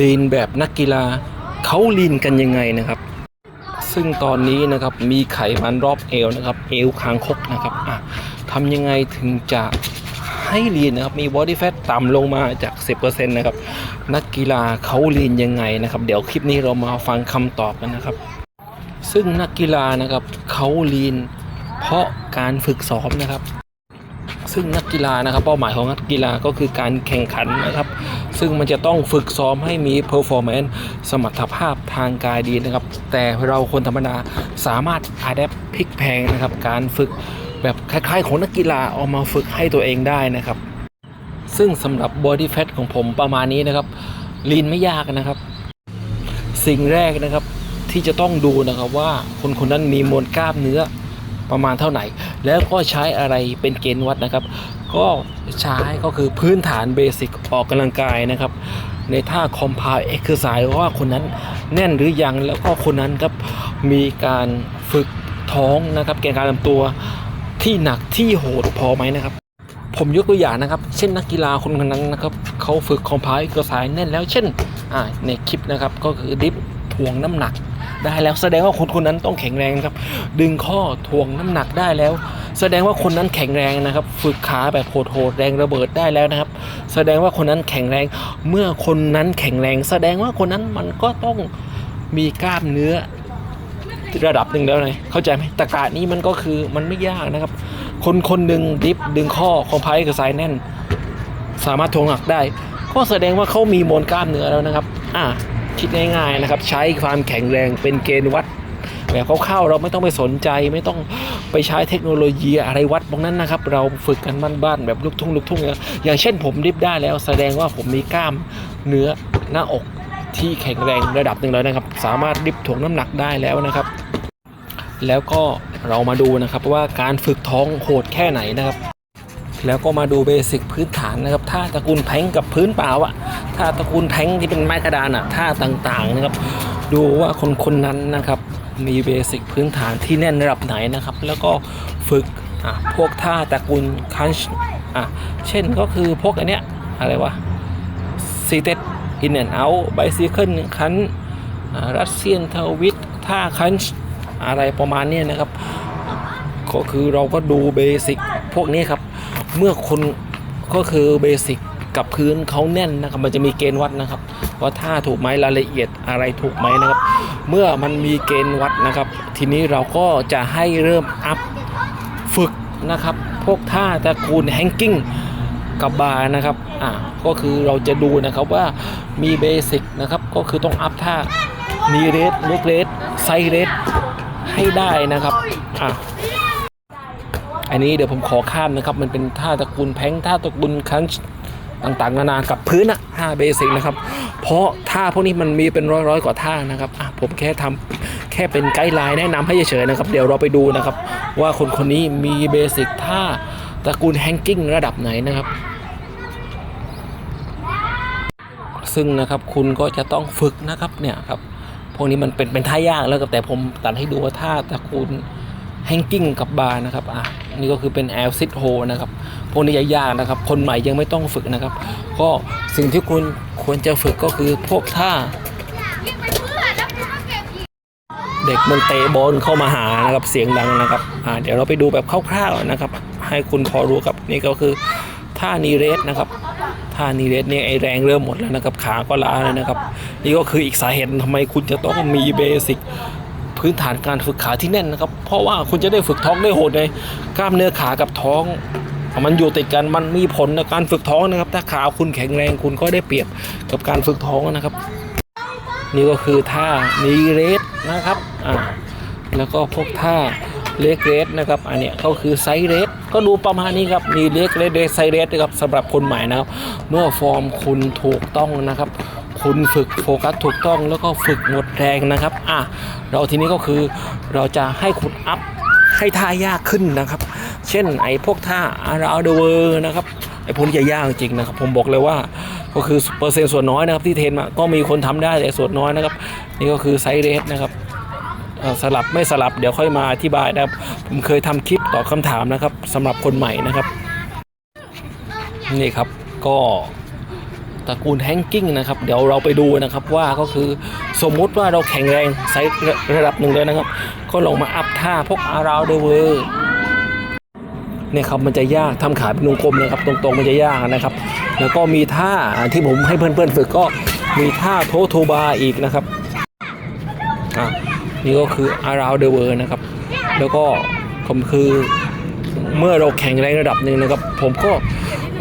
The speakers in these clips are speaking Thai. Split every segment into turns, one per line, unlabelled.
ลีนแบบนักกีฬาเขาลีนกันยังไงนะครับ ซึ่งตอนนี้นะครับมีไขมันรอบเอวนะครับ เอวคางคกนะครับอะทำยังไงถึงจะให้ลีนนะครับมีบอดี้แฟทต่ำลงมาจาก 10%นะครับนักกีฬาเขาลีนยังไงนะครับ เดี๋ยวคลิปนี้เรามาฟังคำตอบกันนะครับ ซึ่งนักกีฬานะครับเขาลีนเพราะการฝึกซ้อมนะครับ ซึ่งนักกีฬานะครับ เป้าหมายของนักกีฬาก็คือการแข่งขันนะครับ ซึ่งมันจะต้องฝึกซ้อมให้มี performance สมรรถภาพทางกายดีนะครับ แต่เราคนธรรมดาสามารถ adapt พลิกแพงนะครับ การฝึกแบบคล้ายๆ ของนักกีฬาเอามาฝึกให้ตัวเองได้นะครับ ซึ่งสำหรับ body fat ของผมประมาณนี้นะครับลีนไม่ยากนะครับ สิ่งแรกนะครับที่จะต้องดูนะครับว่าคนคนนั้นมีมวลกล้ามเนื้อ ประมาณเท่าไหร่ แล้วก็ใช้อะไรเป็นเกณฑ์วัดนะครับ ก็ใช้ก็คือพื้นฐานเบสิกออกกำลังกายนะครับ ในท่าคอมพาวเอ็กซ์ไซส์ว่าคนนั้นแน่นหรือยังแล้วก็คนนั้นครับมีการฝึกท้องนะครับแกนการลำตัวที่หนักที่โหดพอไหมนะครับ ผมยกตัวอย่างนะครับ เช่นนักกีฬาคนนั้นนะครับเขาฝึกคอมพาวเอ็กซ์ไซส์แน่นแล้วเช่นในคลิปนะครับก็คือดิฟถ่วงน้ำหนัก ได้แล้วแสดงว่าคนคนนั้นต้องแข็งแรงครับ ดึงข้อถ่วงน้ำหนักได้แล้ว แสดงว่าคนนั้นแข็งแรงนะครับ ฝึกขาแบบโหดๆแรงระเบิดได้แล้วนะครับ แสดงว่าคนนั้นแข็งแรง เมื่อคนนั้นแข็งแรง แสดงว่าคนนั้นมันก็ต้องมีกล้ามเนื้อระดับหนึ่งแล้วไงเข้าใจไหมตะกานี้มันก็คือมันไม่ยากนะครับ คนคนหนึ่งดิฟดึงข้อคอมไพล์กับสายแน่น สามารถทวงหนักได้ ก็แสดงว่าเขามีมวลกล้ามเนื้อแล้วนะครับ อ่า คิดง่ายๆนะครับ ใช้ความแข็งแรงเป็นเกณฑ์วัดแบบคร่าวๆเราไม่ต้องไปสนใจไม่ต้องไปใช้เทคโนโลยีอะไรวัดตรงนั้นนะครับ เราฝึกกันบ้านๆแบบลูกทุ่งลูกทุ่งนะอย่างเช่นผมดิฟได้แล้ว แสดงว่าผมมีกล้ามเนื้อหน้าอกที่แข็งแรงระดับหนึ่งแล้วนะครับ สามารถดิฟถ่วงน้ำหนักได้แล้วนะครับ แล้วก็เรามาดูนะครับว่าการฝึกท้องโหดแค่ไหนนะครับ แล้วก็มาดูเบสิกพื้นฐานนะครับท่าตระกูลแทงกับพื้นเปล่าอะท่าตระกูลแทงที่เป็นไม้กระดานอะท่าต่างๆนะครับ ดูว่าคนคนนั้นนะครับมีเบสิกพื้นฐานที่แน่นระดับไหนนะครับ แล้วก็ฝึกอะพวกท่าตระกูลคันช์อะเช่นก็คือพวกอันเนี้ยอะไรวะซีเต็ดอินแอนเอาไบซิเคิลคันรัสเซียนทวิตท่าคันช์อะไรประมาณนี้นะครับ ก็คือเราก็ดูเบสิกพวกนี้ครับ เมื่อคนก็คือเบสิกกับพื้นเขาแน่นนะครับ มันจะมีเกณฑ์วัดนะครับ ว่าท่าถูกไหมรายละเอียดอะไรถูกไหมนะครับ เมื่อมันมีเกณฑ์วัดนะครับ ทีนี้เราก็จะให้เริ่มอัพฝึกนะครับ พวกท่าตระกูลแฮงกิ้งกับบาร์นะครับอ่าก็คือเราจะดูนะครับว่ามีเบสิกนะครับ ก็คือต้องอัพท่านีเรสเล็กเรสไซเรสให้ได้นะครับอะ อันนี้เดี๋ยวผมขอข้ามนะครับ มันเป็นท่าตระกูลแพงท่าตระกูลคันช์ต่างๆ นานากับพื้นอะท่าเบสิกนะครับ เพราะท่าพวกนี้มันมีเป็นร้อยๆกว่าท่านะครับอะผมแค่ทำแค่เป็นไกด์ไลน์แนะนำให้เฉยๆนะครับ เดี๋ยวเราไปดูนะครับ ว่าคนคนนี้มีเบสิกท่าตระกูลแฮงกิ้งระดับไหนนะครับ ซึ่งนะครับคุณก็จะต้องฝึกนะครับเนี่ยครับพวกนี้มันเป็นเป็นท่ายากแล้วครับแต่ผมตัดให้ดูว่าท่าตระกูล แฮงกิ้งกับบาร์นะครับอะนี่ก็คือเป็นแอลซิ h โฮนะครับพวกนี้ยากๆนะครับ คนใหม่ยังไม่ต้องฝึกนะครับ ก็สิ่งที่คุณควรจะฝึกก็คือพวกท่าเด็กมันเตะบอลเข้ามาหานะครับเสียงดังนะครับอ่าเดี๋ยวเราไปดูแบบคร่าวๆนะครับ ให้คุณพอรู้ครับนี่ก็คือท่านีเรสนะครับท่านีเรสเนี่ยไอแรงเริ่มหมดแล้วนะครับขาก็ล้าแล้วนะครับ นี่ก็คืออีกสาเหตุทำไมคุณจะต้องมีเบสิก พื้นฐานการฝึกขาที่แน่นนะครับ เพราะว่าคุณจะได้ฝึกท้องได้โหดเลยกล้ามเนื้อขากับท้อง มันอยู่ติดกันมันมีผลในการฝึกท้องนะครับ ถ้าขาคุณแข็งแรงคุณก็ได้เปรียบกับการฝึกท้องนะครับ นี่ก็คือท่านีเรสนะครับอ่าแล้วก็พวกท่าเล็กเรสนะครับ อันนี้ก็คือไซเรสก็ดูประมาณนี้ครับมีเล็กเรสไซเรสนะครับสำหรับคนใหม่นะครับ เมื่อฟอร์มคุณถูกต้องนะครับ คุณฝึกโฟกัสถูกต้องแล้วก็ฝึกหมดแรงนะครับอะเราทีนี้ก็คือเราจะให้คุณอัพให้ท่ายากขึ้นนะครับ เช่นไอ้พวกท่าอาราเดเวอร์นะครับไอ้พวกนี้จะยากจริงนะครับผมบอกเลยว่าก็คือเปอร์เซ็นต์ส่วนน้อยนะครับที่เทรนมาก็มีคนทำได้แต่ส่วนน้อยนะครับนี่ก็คือไซเรสนะครับสลับไม่สลับเดี๋ยวค่อยมาอธิบายนะครับ ผมเคยทำคลิปตอบคำถามนะครับสำหรับคนใหม่นะครับ นี่ครับก็ ตระกูลแฮงกิ้งนะครับ เดี๋ยวเราไปดูนะครับว่าก็คือสมมุติว่าเราแข็งแรงไซส์ระดับหนึ่งเลยนะครับ ก็ลองมาอัพท่าพวกอาราวเดเวอร์เนี่ยครับมันจะยากทำขาเป็นวงกลมนะครับ ตรงๆมันจะยากนะครับ แล้วก็มีท่าที่ผมให้เพื่อนๆฝึกก็มีท่าโทโทบาอีกนะครับอะนี่ก็คือ around the world นะครับ แล้วก็ผมคือเมื่อเราแข่งแรงระดับหนึ่งนะครับ ผมก็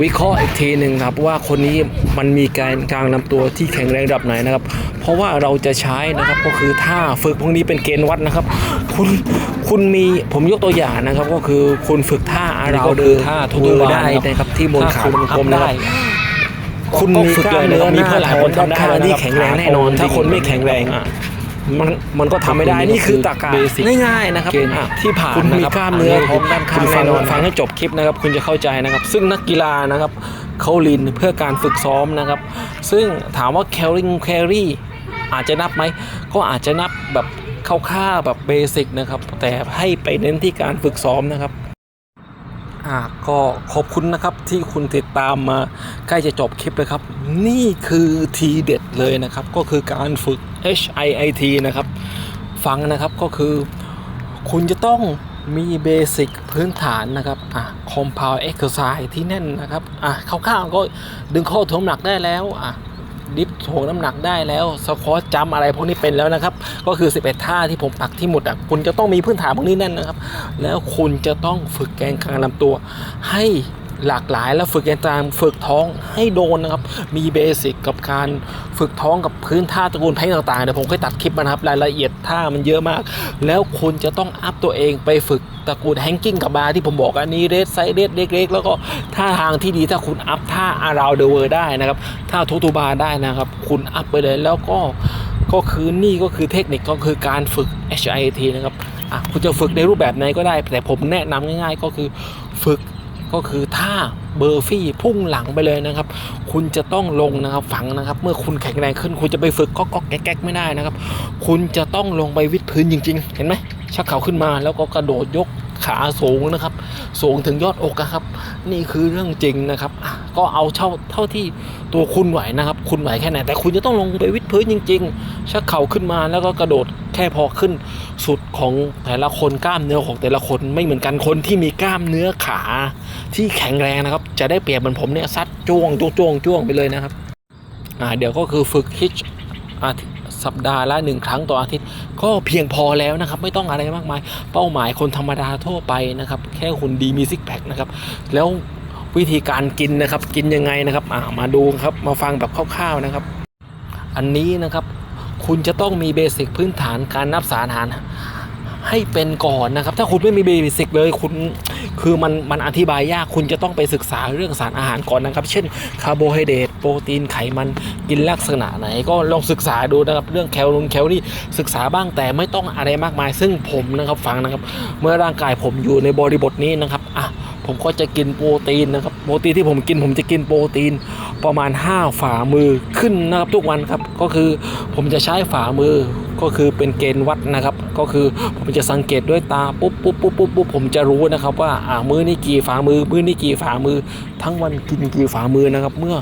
วิเคราะห์อีกทีหนึ่งครับว่าคนนี้มันมีการกลางลำตัวที่แข็งแรงระดับไหนนะครับ เพราะว่าเราจะใช้นะครับก็คือท่าฝึกพวกนี้เป็นเกณฑ์วัดนะครับ คุณคุณมีผมยกตัวอย่างนะครับ ก็คือคุณฝึกท่าอาราเดอท่าทูได้นะครับที่บนขาบนกลมได้คุณมีกล้ามเนื้อมีเพื่อนหลายคนทำได้ที่แข็งแรงแน่นอน ถ้าคนไม่แข็งแรงอะ มันมันก็ทำไม่ได้นี่คือตากาง่ายๆนะครับอะที่ผ่านคุณมีกล้ามเนื้อท้องด้านข้างแน่นอนฟังให้จบคลิปนะครับ คุณจะเข้าใจนะครับ ซึ่งนักกีฬานะครับเขาลินเพื่อการฝึกซ้อมนะครับ ซึ่งถามว่าแคริงแครี่อาจจะนับไหมก็อาจจะนับแบบคร่าวๆแบบเบสิกนะครับ แต่ให้ไปเน้นที่การฝึกซ้อมนะครับอ่าก็ขอบคุณนะครับที่คุณติดตามมาใกล้จะจบคลิปเลยครับ นี่คือทีเด็ดเลยนะครับ ก็คือการฝึก HIIT นะครับ ฟังนะครับก็คือคุณจะต้องมีเบสิกพื้นฐานนะครับ อะ compound exercise ที่แน่นนะครับ อะคร่าวๆก็ดึงข้อถ่วงน้ำหนักได้แล้ว อะ ดิฟถ่วงน้ำหนักได้แล้วสควอตจัมอะไรพวกนี้เป็นแล้วนะครับ ก็คือ 11 ท่าที่ผมปักที่หมดอะ คุณจะต้องมีพื้นฐานพวกนี้แน่นนะครับ แล้วคุณจะต้องฝึกแกนกลางลำตัวให้ หลากหลายแล้วฝึกแกนกลางฝึกท้องให้โดนนะครับ มีเบสิกกับการฝึกท้องกับพื้นท่าตระกูลเพลงต่างๆเดี๋ยวผมค่อยตัดคลิปมานะครับรายละเอียดท่ามันเยอะมาก แล้วคุณจะต้องอัพตัวเองไปฝึกตระกูลแฮงกิ้งกับบาร์ที่ผมบอกอันนี้เรสไซเรสเล็กๆแล้วก็ท่าทางที่ดีถ้าคุณอัพท่าอาราวเดเวอร์ได้นะครับท่าทูทูบาร์ได้นะครับ คุณอัพไปเลยแล้วก็ก็คือนี่ก็คือเทคนิคก็คือการฝึก HIIT นะครับอะคุณจะฝึกในรูปแบบไหนก็ได้ แต่ผมแนะนำง่าย ๆ ก็คือฝึก ก็คือถ้าเบอร์ฟี่พุ่งหลังไปเลยนะครับ คุณจะต้องลงนะครับฝังนะครับ เมื่อคุณแข็งแรงขึ้น คุณจะไปฝึกก็ก็แก๊กไม่ได้นะครับ คุณจะต้องลงไปวิดพื้นจริง ๆ เห็นไหมชักเข่าขึ้นมาแล้วก็กระโดดยก ขาสูงนะครับ สูงถึงยอดอกนะครับ นี่คือเรื่องจริงนะครับ ก็เอาเท่าเท่าที่ตัวคุณไหวนะครับ คุณไหวแค่ไหน แต่คุณจะต้องลงไปวิดพื้นจริง ๆ ชักเข่าขึ้นมาแล้วก็กระโดดแค่พอขึ้นสุดของแต่ละคนกล้ามเนื้อของแต่ละคนไม่เหมือนกันคนที่มีกล้ามเนื้อขาที่แข็งแรงนะครับ จะได้เปรียบเหมือนผมเนี่ยซัดจ้วงจ้วงจ้วงจ้วงไปเลยนะครับอ่าเดี๋ยวก็คือฝึกฮิตอาทิตย์ สัปดาห์ละหนึ่งครั้งต่ออาทิตย์ ก็เพียงพอแล้วนะครับ ไม่ต้องอะไรมากมาย เป้าหมายคนธรรมดาทั่วไปนะครับ แค่คุณดีมีซิกแพคนะครับ แล้ววิธีการกินนะครับ กินยังไงนะครับามาดูครับมาฟังแบบคร่าวๆนะครับ อันนี้นะครับ คุณจะต้องมีเบสิกพื้นฐานการนับสารอาหารให้เป็นก่อนนะครับ ถ้าคุณไม่มีเบสิกเลยคุณ คือมันมันอธิบายยากคุณจะต้องไปศึกษาเรื่องสารอาหารก่อนนะครับ เช่นคาร์โบไฮเดรตโปรตีนไขมันกินลักษณะไหน ก็ลองศึกษาดูนะครับเรื่องแคลอรี่แคลอรี่ศึกษาบ้างแต่ไม่ต้องอะไรมากมาย ซึ่งผมนะครับฟังนะครับ เมื่อร่างกายผมอยู่ในบริบทนี้นะครับอะผมก็จะกินโปรตีนนะครับโปรตีนที่ผมกินผมจะกินโปรตีนประมาณ 5 ฝ่ามือขึ้นนะครับทุกวันครับก็คือผมจะใช้ฝ่ามือ ก็คือเป็นเกณฑ์วัดนะครับ ก็คือผมจะสังเกตด้วยตาปุ๊บปุ๊บปุ๊บปุ๊บปุ๊บผมจะรู้นะครับว่าอ่ามือนี่กี่ฝ่ามือมือนี่กี่ฝ่ามือ ทั้งวันกินกี่ฝ่ามือนะครับ เมื่อ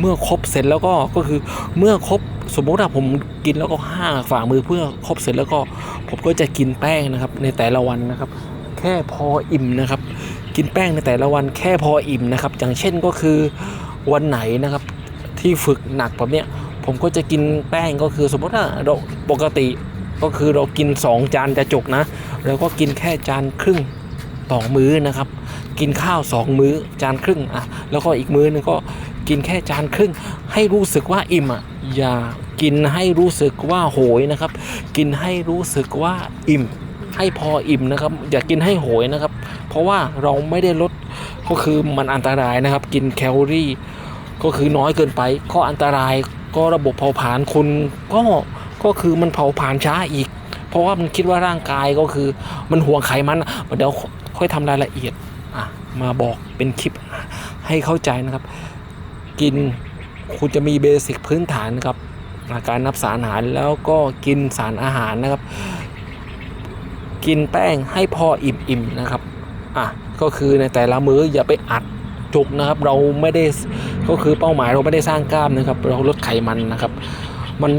เมื่อครบเสร็จแล้วก็ก็คือเมื่อครบสมมติว่าผมกินแล้วก็ห้าฝ่ามือเพื่อครบเสร็จแล้วก็ผมก็จะกินแป้งนะครับ ในแต่ละวันนะครับ แค่พออิ่มนะครับ กินแป้งในแต่ละวันแค่พออิ่มนะครับ อย่างเช่นก็คือวันไหนนะครับ ที่ฝึกหนักแบบเนี้ย ผมก็จะกินแป้งก็คือสมมติว่าเราปกติก็คือเรากิน 2 จานจะจกนะเราก็กินแค่จานครึ่งต่อมื้อนะครับ กินข้าว 2 มื้อจานครึ่งอะแล้วก็อีกมื้อนึงก็กินแค่จานครึ่ง ให้รู้สึกว่าอิ่มอะอย่ากินให้รู้สึกว่าโหยนะครับ กินให้รู้สึกว่าอิ่ม ให้พออิ่มนะครับ อย่ากินให้โหยนะครับ เพราะว่าเราไม่ได้ลดก็คือมันอันตรายนะครับ กินแคลอรี่ ก็คือน้อยเกินไปก็อันตราย ก็ระบบเผาผลาญคุณก็ก็คือมันเผาผลาญช้าอีก เพราะว่ามันคิดว่าร่างกายก็คือมันห่วงไขมันเดี๋ยวค่อยทำรายละเอียดอะมาบอกเป็นคลิปให้เข้าใจนะครับ กินคุณจะมีเบสิกพื้นฐานนะครับการนับสารอาหารแล้วก็กินสารอาหารนะครับ กินแป้งให้พออิ่มๆนะครับอะก็คือในแต่ละมื้ออย่าไปอัดจุกนะครับ เราไม่ได้ ก็คือเป้าหมายเราไม่ได้สร้างกล้ามนะครับ เราลดไขมันนะครับ มัน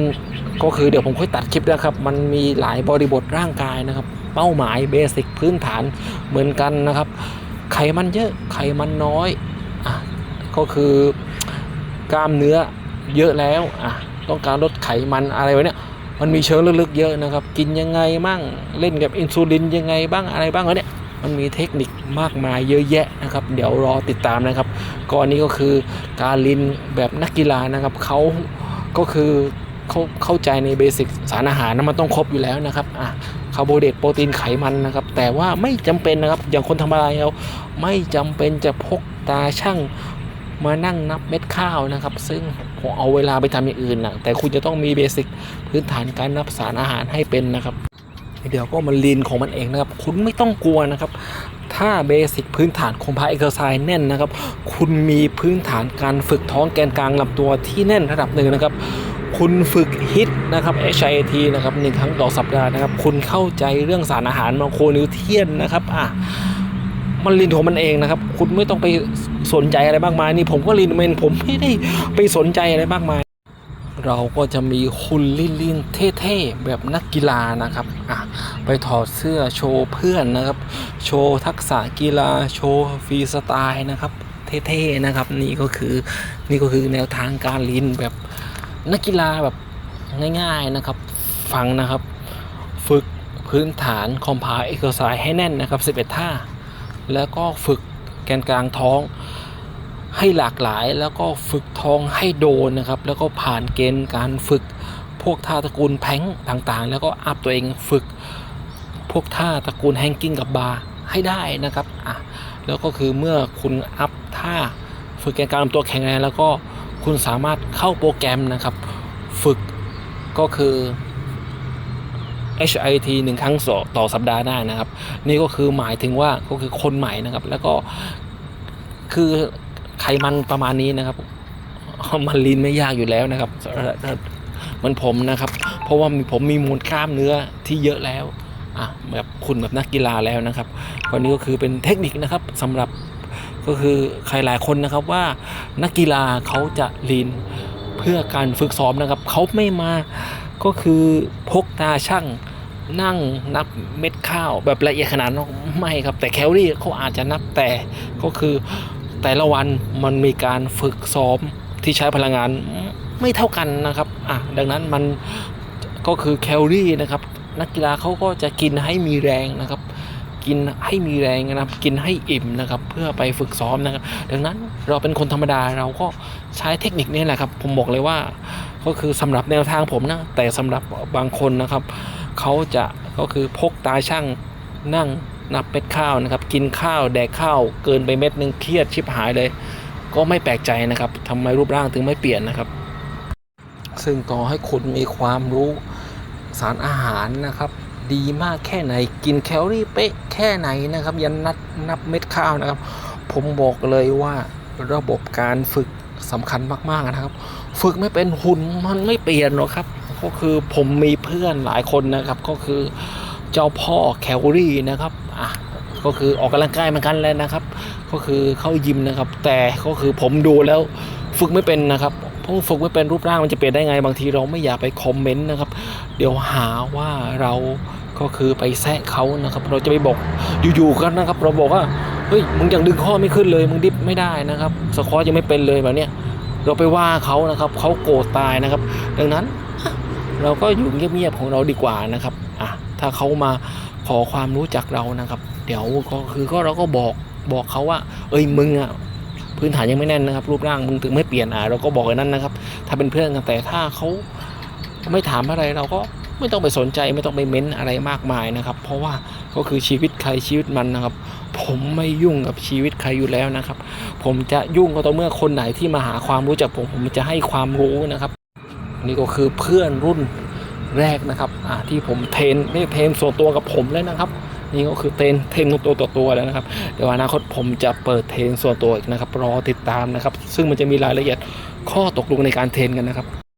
ก็คือเดี๋ยวผมค่อยตัดคลิปนะครับ มันมีหลายบริบทร่างกายนะครับ เป้าหมายเบสิกพื้นฐานเหมือนกันนะครับ ไขมันเยอะไขมันน้อยอะก็คือกล้ามเนื้อเยอะแล้วอะต้องการลดไขมันอะไรไว้เนี่ยมันมีเชิงลึกๆเยอะนะครับ กินยังไงบ้างเล่นกับอินซูลินยังไงบ้างอะไรบ้างวะเนี่ย มันมีเทคนิคมากมายเยอะแยะนะครับ เดี๋ยวรอติดตามนะครับก่อนนี้ก็คือการลินแบบนักกีฬานะครับเขาก็คือเขาเข้าใจในเบสิกสารอาหารนะมันต้องครบอยู่แล้วนะครับอะคาร์โบไฮเดรตโปรตีนไขมันนะครับ แต่ว่าไม่จำเป็นนะครับ อย่างคนทำอะไรเราไม่จำเป็นจะพกตาช่างมานั่งนับเม็ดข้าวนะครับ ซึ่งผมเอาเวลาไปทำอย่างอื่นนะแต่คุณจะต้องมีเบสิกพื้นฐานการนับสารอาหารให้เป็นนะครับ เดี๋ยวก็มันลีนของมันเองนะครับ คุณไม่ต้องกลัวนะครับ ถ้าเบสิกพื้นฐานคอมพายเอ็กซ์ไซส์แน่นนะครับ คุณมีพื้นฐานการฝึกท้องแกนกลางลำตัวที่แน่นระดับหนึ่งนะครับคุณฝึกฮิตนะครับ HIIT นะครับหนึ่งครั้งต่อสัปดาห์นะครับ คุณเข้าใจเรื่องสารอาหารมาโครนิวเทียนนะครับอะมันลินของมันเองนะครับ คุณไม่ต้องไปสนใจอะไรมากมายนี่ผมก็ลินเมนผมไม่ได้ไปสนใจอะไรมากมาย เราก็จะมีคุณลินลินเท่ๆแบบนักกีฬานะครับอะไปถอดเสื้อโชว์เพื่อนนะครับ โชว์ทักษะกีฬาโชว์ฟรีสไตล์นะครับ เท่ๆนะครับ นี่ก็คือนี่ก็คือแนวทางการลินแบบนักกีฬาแบบง่ายๆนะครับ ฟังนะครับ ฝึกพื้นฐานคอมพาเอ็กซ์ไซส์ให้แน่นนะครับ 11 ท่า แล้วก็ฝึกแกนกลางท้อง ให้หลากหลายแล้วก็ฝึกทองให้โดนนะครับ แล้วก็ผ่านเกณฑ์การฝึกพวกท่าตระกูลแพงต่างๆ แล้วก็อัพตัวเองฝึกพวกท่าตระกูลแฮงกิ้งกับบาร์ให้ได้นะครับอะแล้วก็คือเมื่อคุณอัพท่าฝึกแกนกลางลำตัวแข็งแรงแล้วก็คุณสามารถเข้าโปรแกรมนะครับ ฝึกก็คือ HIT หนึ่งครั้งต่อสัปดาห์ได้นะครับ นี่ก็คือหมายถึงว่าก็คือคนใหม่นะครับ แล้วก็คือ ไขมันประมาณนี้นะครับมันลีนไม่ยากอยู่แล้วนะครับมันผมนะครับ เพราะว่าผมมีมวลกล้ามเนื้อที่เยอะแล้วอะแบบคุณแบบนักกีฬาแล้วนะครับวันนี้ก็คือเป็นเทคนิคนะครับสำหรับก็คือใครหลายคนนะครับว่านักกีฬาเขาจะลีนเพื่อการฝึกซ้อมนะครับเขาไม่มาก็คือพกตาช่างนั่งนับเม็ดข้าวแบบละเอียดขนาดนั้นไม่ครับ แต่แคลอรี่เขาอาจจะนับแต่ก็คือ แต่ละวันมันมีการฝึกซ้อมที่ใช้พลังงานไม่เท่ากันนะครับอะดังนั้นมันก็คือแคลอรี่นะครับ นักกีฬาเขาก็จะกินให้มีแรงนะครับ กินให้มีแรงนะครับ กินให้อิ่มนะครับ เพื่อไปฝึกซ้อมนะครับ ดังนั้นเราเป็นคนธรรมดาเราก็ใช้เทคนิคนี้แหละครับ ผมบอกเลยว่า ก็คือสำหรับแนวทางผมนะแต่สำหรับบางคนนะครับเขาจะก็คือพกตาช่างนั่ง นับเม็ดข้าวนะครับ กินข้าวแดกข้าวเกินไปเม็ดนึงเครียดชิบหายเลย ก็ไม่แปลกใจนะครับทำไมรูปร่างถึงไม่เปลี่ยนนะครับ ซึ่งต่อให้คุณมีความรู้สารอาหารนะครับ ดีมากแค่ไหนกินแคลอรี่เป๊ะแค่ไหนนะครับ ยันนัดนับเม็ดข้าวนะครับ ผมบอกเลยว่าระบบการฝึกสำคัญมากๆนะครับ ฝึกไม่เป็นหุ่นมันไม่เปลี่ยนหรอกครับก็คือผมมีเพื่อนหลายคนนะครับ ก็คือเจ้าพ่อแคลอรี่นะครับ อะก็คือออกกำลังกายเหมือนกันเลยนะครับ ก็คือเข้ายิมนะครับ แต่ก็คือผมดูแล้วฝึกไม่เป็นนะครับเพราะฝึกไม่เป็นรูปร่างมันจะเปลี่ยนได้ไง บางทีเราไม่อยากไปคอมเมนต์นะครับ เดี๋ยวหาว่าเราก็คือไปแซะเขานะครับ เราจะไปบอกอยู่ๆกันนะครับ เราบอกว่าเฮ้ยมึงยังดึงข้อไม่ขึ้นเลย มึงดิฟไม่ได้นะครับสควอตยังไม่เป็นเลยแบบเนี้ยเราไปว่าเขานะครับเขาโกรธตายนะครับ ดังนั้นเราก็อยู่เงียบๆของเราดีกว่านะครับอะถ้าเขามา ขอความรู้จักเรานะครับ เดี๋ยวก็คือก็เราก็บอกบอกเขาว่า เอ้ยมึงอะพื้นฐานยังไม่แน่นนะครับ รูปร่างมึงถึงไม่เปลี่ยนอะเราก็บอกอย่างนั้นนะครับ ถ้าเป็นเพื่อนกันแต่ถ้าเขาไม่ถามอะไรเราก็ไม่ต้องไปสนใจไม่ต้องไปเม้นอะไรมากมายนะครับ เพราะว่าก็คือชีวิตใครชีวิตมันนะครับ ผมไม่ยุ่งกับชีวิตใครอยู่แล้วนะครับ ผมจะยุ่งก็ต่อเมื่อคนไหนที่มาหาความรู้จากผมผมจะให้ความรู้นะครับ นี่ก็คือเพื่อนรุ่น แรกนะครับอ่าที่ผมเทนนี่เทนส่วนตัวกับผมเลยนะครับ นี่ก็คือเทนเทนตัวต่อตัวแล้วนะครับเดี๋ยวอนาคตผมจะเปิดเทนส่วนตัวอีกนะครับรอติดตามนะครับ ซึ่งมันจะมีรายละเอียดข้อตกลงในการเทนกันนะครับ